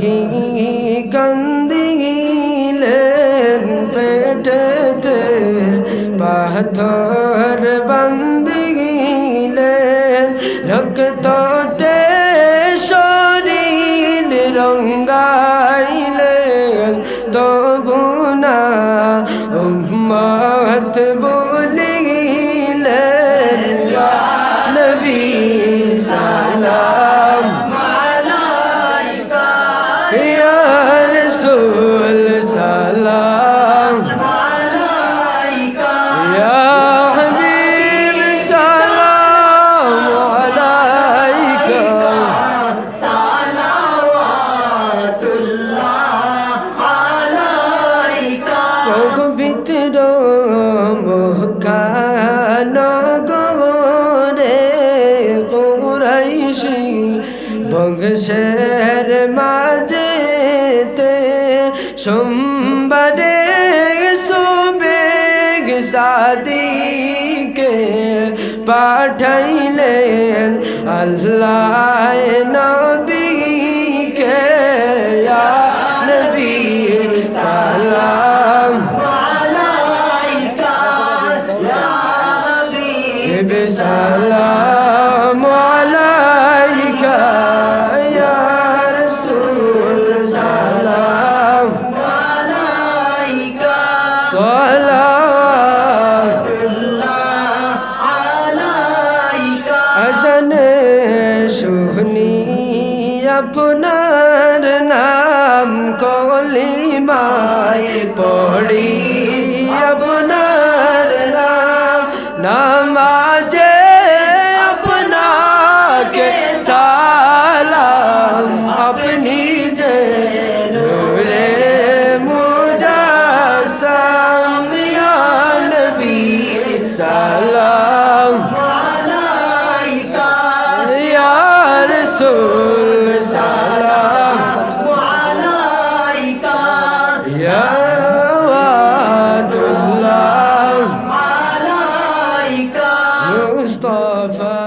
কি কান্দিলেন পেটেতে পাথর বান্দিলেন রক্ততে শরীর রঙ্গাইলেন তবু না উম্মত কুরাইশি বংশের মাঝেতে সোমবারে সোবেগ সাদিকে পাঠাইলেন আল্লাহ নবীকে সালাম আলাইকা ইয়া রাসূল সালাম আলাইকা সালাতুল্লাহ আলাইকা আজান শুনি আপনার না নিজে নূরে মুজাসসাম, ইয়া নবী সালাম আলাইকা, ইয়া রাসূল সালাম আলাইকা, ইয়া ওয়াদুল্লাহ আলাইকা, মুস্তাফা